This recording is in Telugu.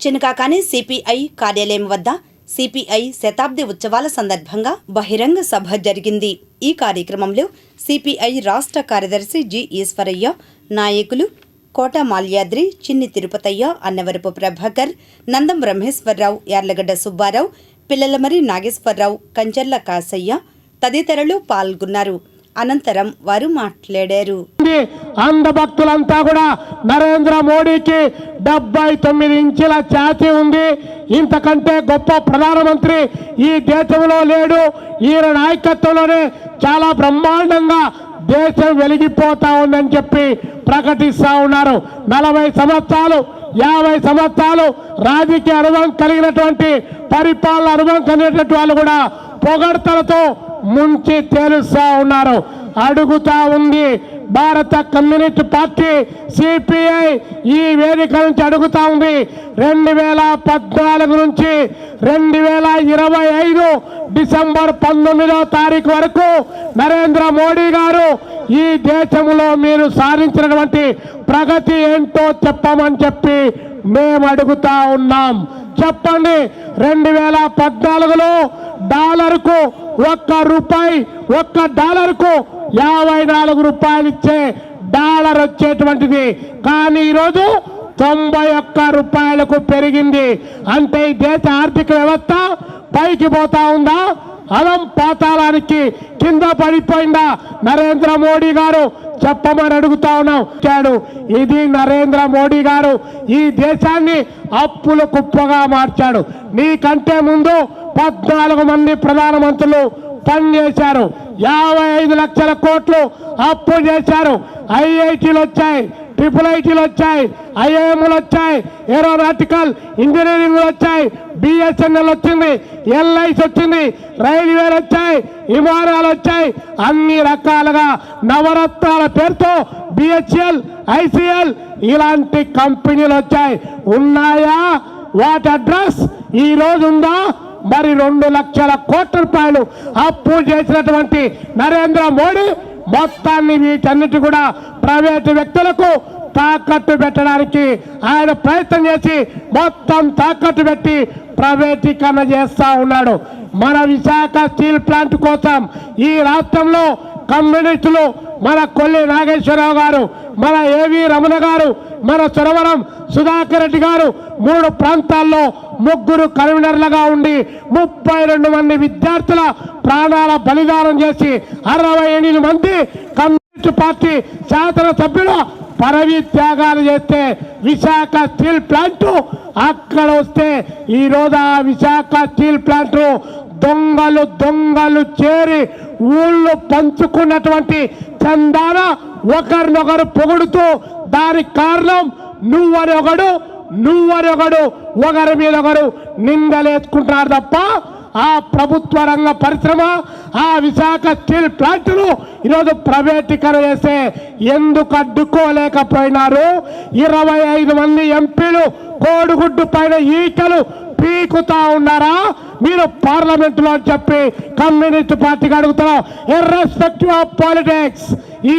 చినకాకాని సిపిఐ కార్యాలయం వద్ద సిపిఐ శతాబ్ది ఉత్సవాల సందర్భంగా బహిరంగ సభ జరిగింది. ఈ కార్యక్రమంలో సిపిఐ రాష్ట్ర కార్యదర్శి జి ఈశ్వరయ్య నాయకులు కోట మాల్యాద్రి చిన్ని తిరుపతయ్య అన్నవరపు ప్రభాకర్ నందం బ్రహ్మేశ్వరరావు యార్లగడ్డ సుబ్బారావు పిల్లలమరి నాగేశ్వరరావు కంచర్ల కాసయ్య తదితరులు పాల్గొన్నారు. అనంతరం వారు మాట్లాడారు. ఉంది. అంధ భక్తులంతా కూడా నరేంద్ర మోడీకి డెబ్బై తొమ్మిది ఇంచుల ఛాతీ ఉంది. ఇంతకంటే గొప్ప ప్రధానమంత్రి ఈ దేశంలో లేడు. ఈయన నాయకత్వంలోనే చాలా బ్రహ్మాండంగా దేశం వెలిగిపోతా ఉందని చెప్పి ప్రకటిస్తా ఉన్నారు. నలభై సంవత్సరాలు యాభై సంవత్సరాలు రాజకీయ అనుభవం కలిగినటువంటి పరిపాలన అనుభవం కలిగినటువంటి వాళ్ళు కూడా పొగడ్తలతో ముంచి తేలుస్తా ఉన్నారు. అడుగుతా ఉంది భారత కమ్యూనిస్ట్ పార్టీ సిపిఐ ఈ వేదిక నుంచి అడుగుతా ఉంది. రెండు వేల పద్నాలుగు నుంచి రెండు వేల ఇరవై ఐదు డిసెంబర్ పంతొమ్మిదో తారీఖు వరకు నరేంద్ర మోడీ గారు ఈ దేశంలో మీరు సాధించినటువంటి ప్రగతి ఏంటో చెప్పమని చెప్పి మేము అడుగుతా ఉన్నాం. చెప్పండి. రెండు వేల పద్నాలుగులో డాలర్కు ఒక్క రూపాయి ఒక్క డాలర్కు యాభై నాలుగు రూపాయలు ఇచ్చే డాలర్ వచ్చేటువంటిది. కానీ ఈరోజు తొంభై ఒక్క రూపాయలకు పెరిగింది. అంటే ఈ దేశ ఆర్థిక వ్యవస్థ పైకి పోతా ఉందా? అలం పాతాళానికి కింద పడిపోయిందా? నరేంద్ర మోడీ గారు చెప్పమని అడుగుతా ఉన్నాం. ఇది నరేంద్ర మోడీ గారు ఈ దేశాన్ని అప్పుల కుప్పగా మార్చాడు. నీకంటే ముందు పద్నాలుగు మంది ప్రధానమంత్రులు పనిచేశారు. యాభై ఐదు లక్షల కోట్లు అప్పు చేశారు. ఐఐటీలు వచ్చాయి ట్రిపుల్ ఐటీలు వచ్చాయి ఐఐఎంలు వచ్చాయి ఏరోనాటికల్ ఇంజనీరింగ్లు వచ్చాయి బిఎస్ఎన్ఎల్ వచ్చింది ఎల్ఐసి వచ్చింది రైల్వేలు వచ్చాయి విమానాలు వచ్చాయి. అన్ని రకాలుగా నవరత్నాల పేరుతో బిహెచ్ఎల్ ఐసిఎల్ ఇలాంటి కంపెనీలు వచ్చాయి. ఉన్నాయా? వాటి అడ్రస్ ఈ రోజు ఉందా? మరి రెండు లక్షల కోట్ల రూపాయలు అప్పు చేసినటువంటి నరేంద్ర మోడీ మొత్తాన్ని వీటన్నిటి కూడా ప్రైవేటు వ్యక్తులకు తాకట్టు పెట్టడానికి ఆయన ప్రయత్నం చేసి మొత్తం తాకట్టు పెట్టి ప్రైవేటీకరణ చేస్తా ఉన్నాడు. మన విశాఖ స్టీల్ ప్లాంట్ కోసం ఈ రాష్ట్రంలో కమ్యూనిస్టులు మన కొల్లి నాగేశ్వరరావు గారు మన ఏవి రమణ గారు మన సురవరం సుధాకర్ రెడ్డి గారు మూడు ప్రాంతాల్లో ముగ్గురు కన్వీనర్లుగా ఉండి ముప్పై రెండు మంది విద్యార్థుల ప్రాణాల బలిదానం చేసి అరవై ఎనిమిది మంది కమ్యూనిస్ట్ పార్టీ శాసన సభ్యులు పరవి త్యాగాలు చేస్తే విశాఖ స్టీల్ ప్లాంట్ అక్కడ వస్తే ఈరోజు ఆ విశాఖ స్టీల్ ప్లాంట్ దొంగలు దొంగలు చేరి ఊళ్ళు పంచుకున్నటువంటి చందాన ఒకరినొకరు పొగుడుతూ దానికి కారణం నువ్వని ఒకడు నువ్వని ఒకడు ఒకరి మీద ఒకరు నిందలేసుకుంటున్నారు తప్ప ఆ ప్రభుత్వ రంగ పరిశ్రమ ఆ విశాఖ స్టీల్ ప్లాంట్ను ఈరోజు ప్రైవేటీకరణ చేస్తే ఎందుకు అడ్డుకోలేకపోయినారు? ఇరవై ఐదు మంది ఎంపీలు కోడిగుడ్డు పైన ఈకలు పీకుతా ఉన్నారా? మీరు పార్లమెంట్లో చెప్పి కమ్యూనిస్ట్ పార్టీకి అడుగుతున్నాం. ఇర్రెస్పెక్టివ్ ఆఫ్ పాలిటిక్స్ ఈ